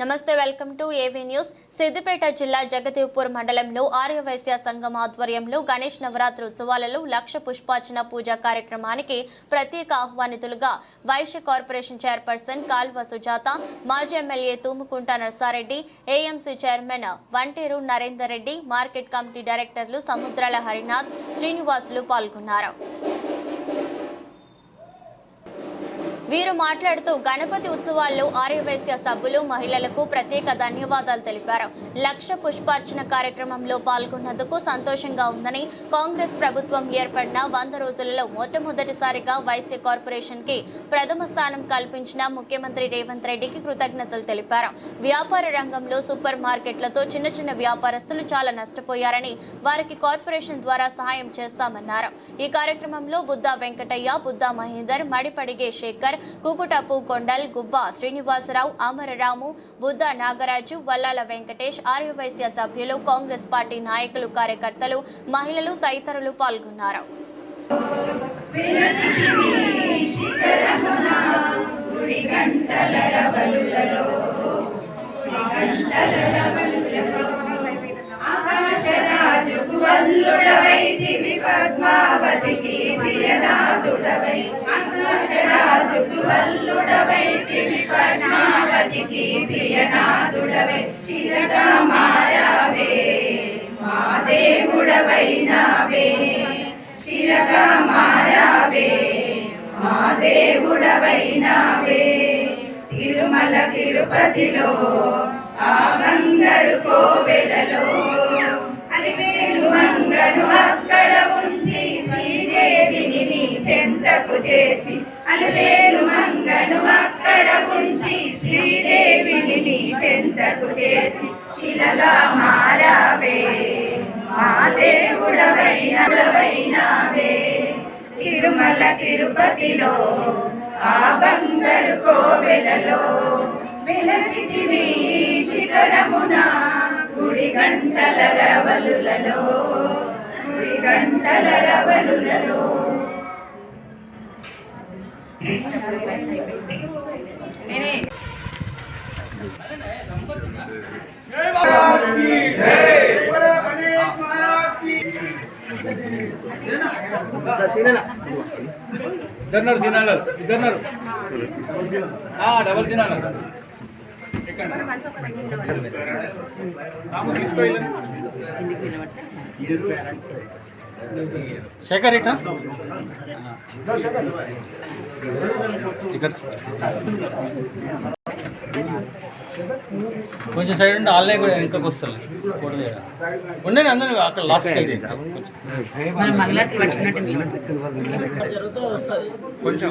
నమస్తే welcome to AV news. Siddipet జిల్లా జగదేవ్పూర్ మండలంలో ఆర్యవైశ్య సంఘం ఆధ్వర్యంలో గణేష్ నవరాత్రి ఉత్సవాలలో లక్ష పుష్పార్చన పూజ కార్యక్రమానికి ప్రత్యేక ఆహ్వానితులుగా వైశ్య కార్పొరేషన్ చైర్పర్సన్ కాల్వ సుజాత మాజీ MLA Thumukunta Narsareddy AMC chairman Vanteru Narender Reddy market committee డైరెక్టర్లు సముద్రాల హరినాథ్ శ్రీనివాసులు పాల్గొన్నారు. వీరు మాట్లాడుతూ గణపతి ఉత్సవాల్లో ఆర్యవైశ్య సభ్యులు మహిళలకు ప్రత్యేక ధన్యవాదాలు తెలిపారు. లక్ష పుష్పార్చన కార్యక్రమంలో పాల్గొన్నందుకు సంతోషంగా ఉందని కాంగ్రెస్ ప్రభుత్వం ఏర్పడిన వంద రోజులలో మొట్టమొదటిసారిగా వైశ్య కార్పొరేషన్కి ప్రథమ స్థానం కల్పించిన ముఖ్యమంత్రి రేవంత్ రెడ్డికి కృతజ్ఞతలు తెలిపారు. వ్యాపార రంగంలో సూపర్ మార్కెట్లతో చిన్న చిన్న వ్యాపారస్తులు చాలా నష్టపోయారని వారికి కార్పొరేషన్ ద్వారా సహాయం చేస్తామన్నారు. ఈ కార్యక్రమంలో బుద్ధా వెంకటయ్య బుద్ధా మహేందర్ మడిపడిగే శేఖర్ కుకుటపు కొండల్ గుబ్బా శ్రీనివాసరావు అమరరాము బుద్ధ నాగరాజు వల్లాల వెంకటేష్ ఆర్యవైశ్య సభ్యులు కాంగ్రెస్ పార్టీ నాయకులు కార్యకర్తలు మహిళలు తదితరులు పాల్గొన్నారు. ఆకాశరాజు వల్లుడవై దివి పద్మావతికి ప్రియనాథుడవై. ఆకాశరాజుకు వల్లుడవైతివి పద్మావతికి ప్రియనాథుడవై మారావే మా దేవుడవైనావే శిరగా మారావే మా దేవుడవైనావే తిరుమల తిరుపతిలో ఆ బంగారు కోవెలలో అలివేలు మంగను అక్కడ ఉంచి వద్దకు చేర్చి అలివేలు మంగను అక్కడ ఉంచి శ్రీదేవిని నీ చెంతకు చేర్చి శిలగా మారావే. మా దేవుడవైనవైనావే తిరుమల తిరుపతిలో ఆ బంగారు కోవెలలో వెలసితివి శిఖరమున గుడి గంటల రవలులలో గుడి గంటల రవలులలో. ఇద్దరున్నారు సినాలు ఇద్దరున్నారు డబల్ సినాలు ఎక్కండి. శేఖర్ ఇక్కడ. కొంచెం సైడ్ ఉండి వాళ్ళే కూడా వెనకకు వస్తారు. ఫోటో చేయడం ఉండండి అందరూ అక్కడ లాస్ట్ వెళ్ళి. కొంచెం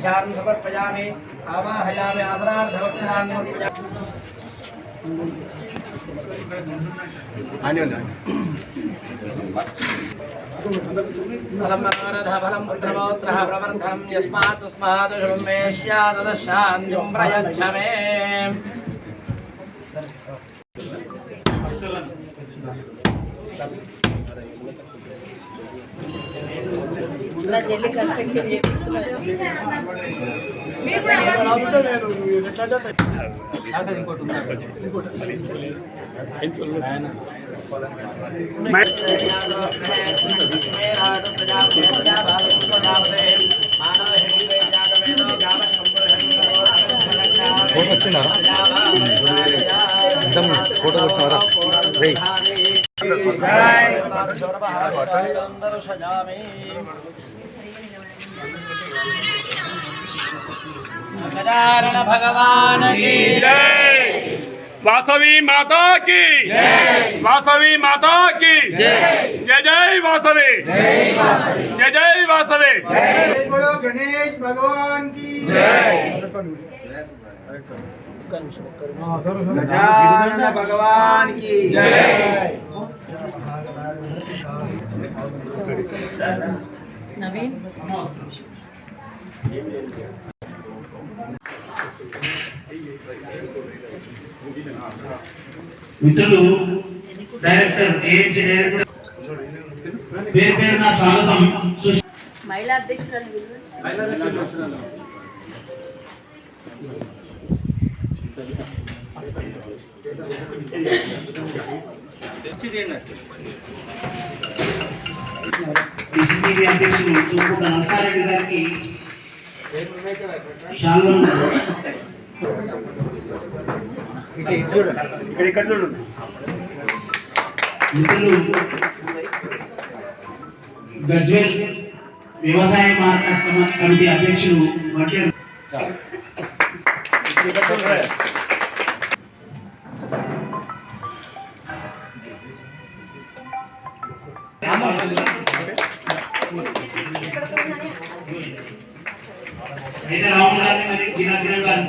ध्यान समर्पयामि आवाहयामि आदरार्धवक्षरान्मर्पयामि फलमनोरथफलं पुत्रपौत्रः प्रवर्धनं यस्मात् तस्मात् शुभमे स्यादशान्तिं प्रयच्छ मे Thank you. నా చెల్లి కన్స్ట్రక్షన్ చేపిస్తున్నారు. ఫోటో వచ్చిందారా ఫోటో వచ్చినారా రే भगवान की वासवी माता की। वासवी माता की। जय जय वासवी। जय जय वासवी। बोलो गणेश भगवान की जय भगवान की। जय। నవీన్? మిత్రులు డైరెక్టర్ ఏఎంసీ డైరెక్టర్ పేరు పేరున స్వాగతం. సుష్- మహిళా అధ్యక్షురాలు పిసిసిబి అధ్యక్షులు తూర్పుట నరసారెడ్డి గారికి శాల్వను ఇక్కడ ఇక్కడ చూడండి మిత్రులు గజ్వెల్ వ్యవసాయ మార్కెట్ కమిటీ అధ్యక్షులు వడ్డేరు అయితే రాహుల్ గారిని మరి జిల్లా కిరణ్ గారిని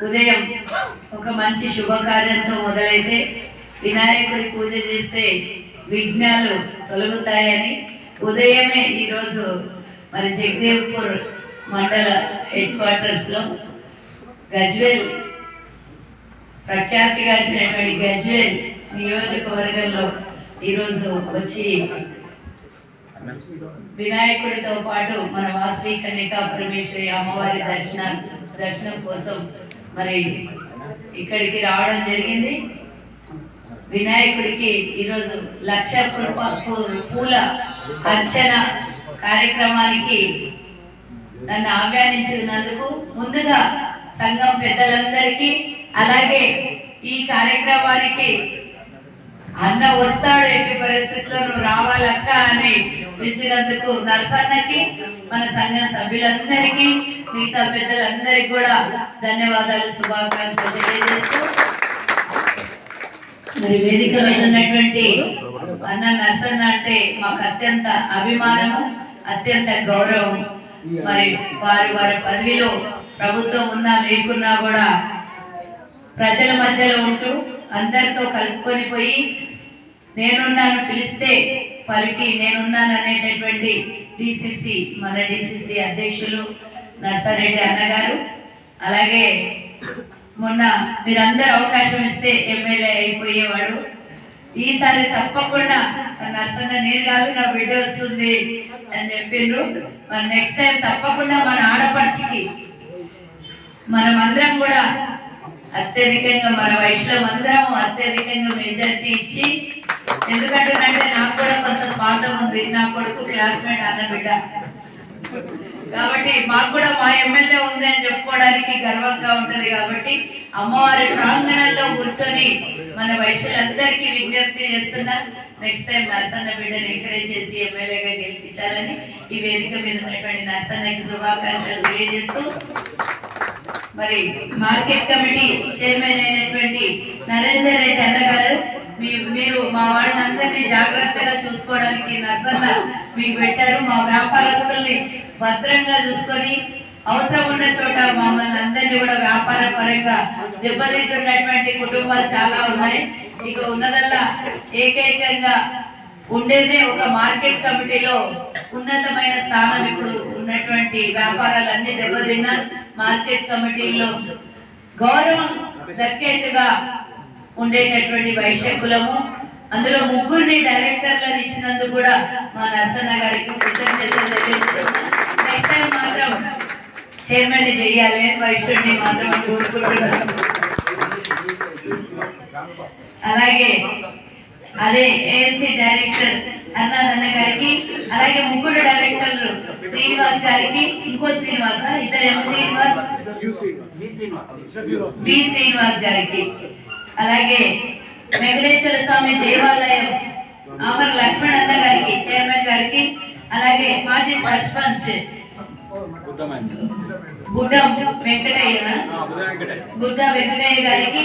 ఉదయం ఒక మంచి శుభకార్యంతో మొదలైతే వినాయకుడి పూజ చేస్తే విఘ్నాలు తొలగుతాయని ఉదయమే ఈరోజు మరి జగదేవ్పూర్ మండల హెడ్ క్వార్టర్స్లో గజ్వేల్ ప్రఖ్యాతిగాల్సినటువంటి గజ్వేల్ నియోజకవర్గంలో ఈరోజు వచ్చి వినాయకుడితో పాటు మన వాసవి కన్యకా పరమేశ్వరి అమ్మవారి దర్శన దర్శనం కోసం మరి ఇక్కడికి రావడం జరిగింది. వినాయకుడికి ఈరోజు లక్ష పూల అర్చన కార్యక్రమానికి నన్ను ఆహ్వానించినందుకు ముందుగా సంఘం పెద్దలందరికీ అలాగే ఈ కార్యక్రమానికి అన్న వస్తాడు ఎట్టి పరిస్థితుల్లో నువ్వు రావాలక్క అని పిలిచినందుకు నరసన్నకి మన సంఘ సభ్యులందరికీ మిగతా పెద్దలందరికీ కూడా ధన్యవాదాలు శుభాకాంక్షలు తెలియజేస్తూ. మరి వేదిక మీద ఉన్నటువంటి అన్న నర్సన్న అంటే మాకు అత్యంత అభిమానము అత్యంత గౌరవం. మరి వారి వారి పదవిలో ప్రభుత్వం ఉన్నా లేకున్నా కూడా ప్రజల మధ్యలో ఉంటూ అందరితో కలుపుకొని పోయి నేనున్నాను పిలిస్తే పలికి నేనున్నాను అనేటటువంటి డిసిసి మన డిసిసి అధ్యక్షులు నర్సారెడ్డి అన్నగారు. అలాగే మొన్న మీరందరూ అవకాశం ఇస్తే ఎమ్మెల్యే అయిపోయేవాడు. ఈసారి తప్పకుండా నర్సన్న నేను కాదు నా బిడ్డ వస్తుంది అని చెప్పిండ్రు మరి నెక్స్ట్ టైం తప్పకుండా మన ఆడపడిచికి మనం అందరం కూడా అత్యధికంగా మన వయసులో అందరం అత్యధికంగా మెజార్టీ ఇచ్చి ఎందుకంటే నాకు కూడా అది నా కొడుకు క్లాస్మేట్ అన్న బిడ్డ. కాబట్టి మాకు కూడా మా ఎమ్మెల్యే ఉంది అని చెప్పుకోవడానికి గర్వంగా ఉంటది కాబట్టి అమ్మవారి ప్రాంగణంలో కూర్చొని మన వయసులందరికీ విజ్ఞప్తి చేస్తున్నా నెక్స్ట్ టైం నర్సన్న బిడ్డను ఎంకరేజ్ చేసి ఎమ్మెల్యేగా గెలిపించాలని ఈ వేదిక మీద ఉన్నటువంటి నర్సన్నకి శుభాకాంక్షలు తెలియజేస్తూ మరి మార్కెట్ కమిటీ చైర్మన్ అయినటువంటి నరేందర్ రెడ్డి అన్నగారు మీరు మా వాళ్ళని అందరినీ జాగ్రత్తగా చూసుకోవడానికి నర్సన్న మీకు పెట్టారు. మా వ్యాపారస్తుల్ని భద్రంగా చూసుకొని అవసరం ఉన్న చోట మమ్మల్ని అందరినీ కూడా వ్యాపార పరంగా దెబ్బతింటున్నటువంటి కుటుంబాలు చాలా ఉన్నాయి. ఇక ఉన్నదల్లా ఏకైకంగా ఉండేదే ఒక మార్కెట్ కమిటీలో ఉన్నతమైన స్థానం ఇప్పుడు ఉన్నటువంటి వ్యాపారాలన్నీ దెబ్బతిన్న మార్కెట్ కమిటీలో గౌరవం దక్కేట్టుగా ఉండేటటువంటి వైశ్య కులము. అందులో ముగ్గురిని డైరెక్టర్లను ఇచ్చినందుకు కూడా మా నరసన్న గారికి కృతజ్ఞతలు తెలియజేస్తున్నాం నెక్స్ట్ టైం మాత్రం చైర్మన్ చెయ్యాలి వైశ్యుడిని మాత్రం కోరుకుంటున్నాను. అలాగే అదే ఏఎన్సీ డైరెక్టర్ అన్నారన్న గారికి అలాగే ముగ్గురు డైరెక్టర్లు శ్రీనివాస్ గారికి ఇంకో శ్రీనివాస ఇద్దరేమో శ్రీనివాస్ బి శ్రీనివాస్ గారికి. అలాగే వెంకటేశ్వర స్వామి దేవాలయం ఆమర్ లక్ష్మణ్ అన్న గారికి చైర్మన్ గారికి అలాగే మాజీ సర్పంచ్ గుడ్డం వెంకటయ్య గుడ్డ వెంకటయ్య గారికి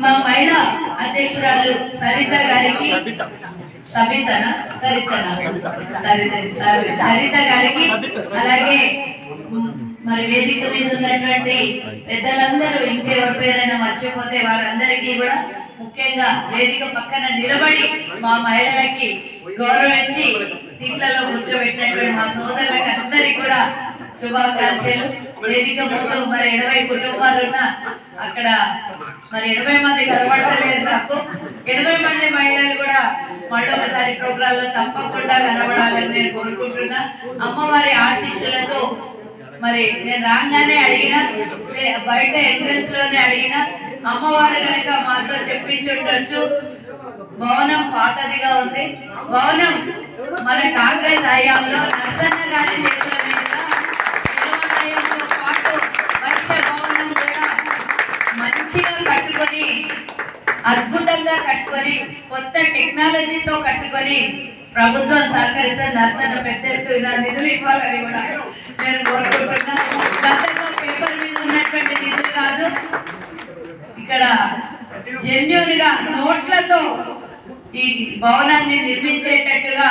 మా మహిళా అధ్యక్షురాలు సరిత గారికి సబితనా? సరితనా? సరిత సరి- సరిత గారికి అలాగే మరి వేదిక మీద ఉన్నటువంటి పెద్దలందరూ ఇంకెవరి పేరైనా మర్చిపోతే వారందరికీ కూడా ముఖ్యంగా వేదిక పక్కన నిలబడి మా మహిళలకి గౌరవించి సీట్లలో కూర్చోబెట్టినటువంటి మా సోదరులకు అందరికీ కూడా శుభాకాంక్షలు. వేదిక ముందు మరి ఎనభై కుటుంబాలు ఉన్న అక్కడ మరి ఎనభై మంది కనబడతలేదు నాకు. ఎనభై మంది మహిళలు కూడా మళ్ళీ ఒకసారి ప్రోగ్రామ్ తప్పకుండా కనబడాలని నేను కోరుకుంటున్నా. అమ్మవారి ఆశీస్సులతో మరి నేను రాగానే అడిగిన బయట ఎంట్రన్స్లోనే అడిగిన అమ్మవారు కనుక మాతో చెప్పించుండొచ్చు. భవనం పాతదిగా ఉంది. భవనం మన కాంగ్రెస్ హయాంలో నరసన్న గారి చేతుల మీదుగా పాటు భవనం కూడా మంచిగా కట్టుకొని అద్భుతంగా కట్టుకొని కొత్త టెక్నాలజీతో కట్టుకొని ప్రభుత్వం సహకరిస్తే నర్సన్న పెద్ద ఎత్తున నిధులు ఇవ్వాలని కూడా నేను గతంలో పేపర్ మీద ఉన్నటువంటి నిధులు కాదు ఇక్కడ జెన్యున్గా నోట్లతో ఈ భవనాన్ని నిర్మించేటట్టుగా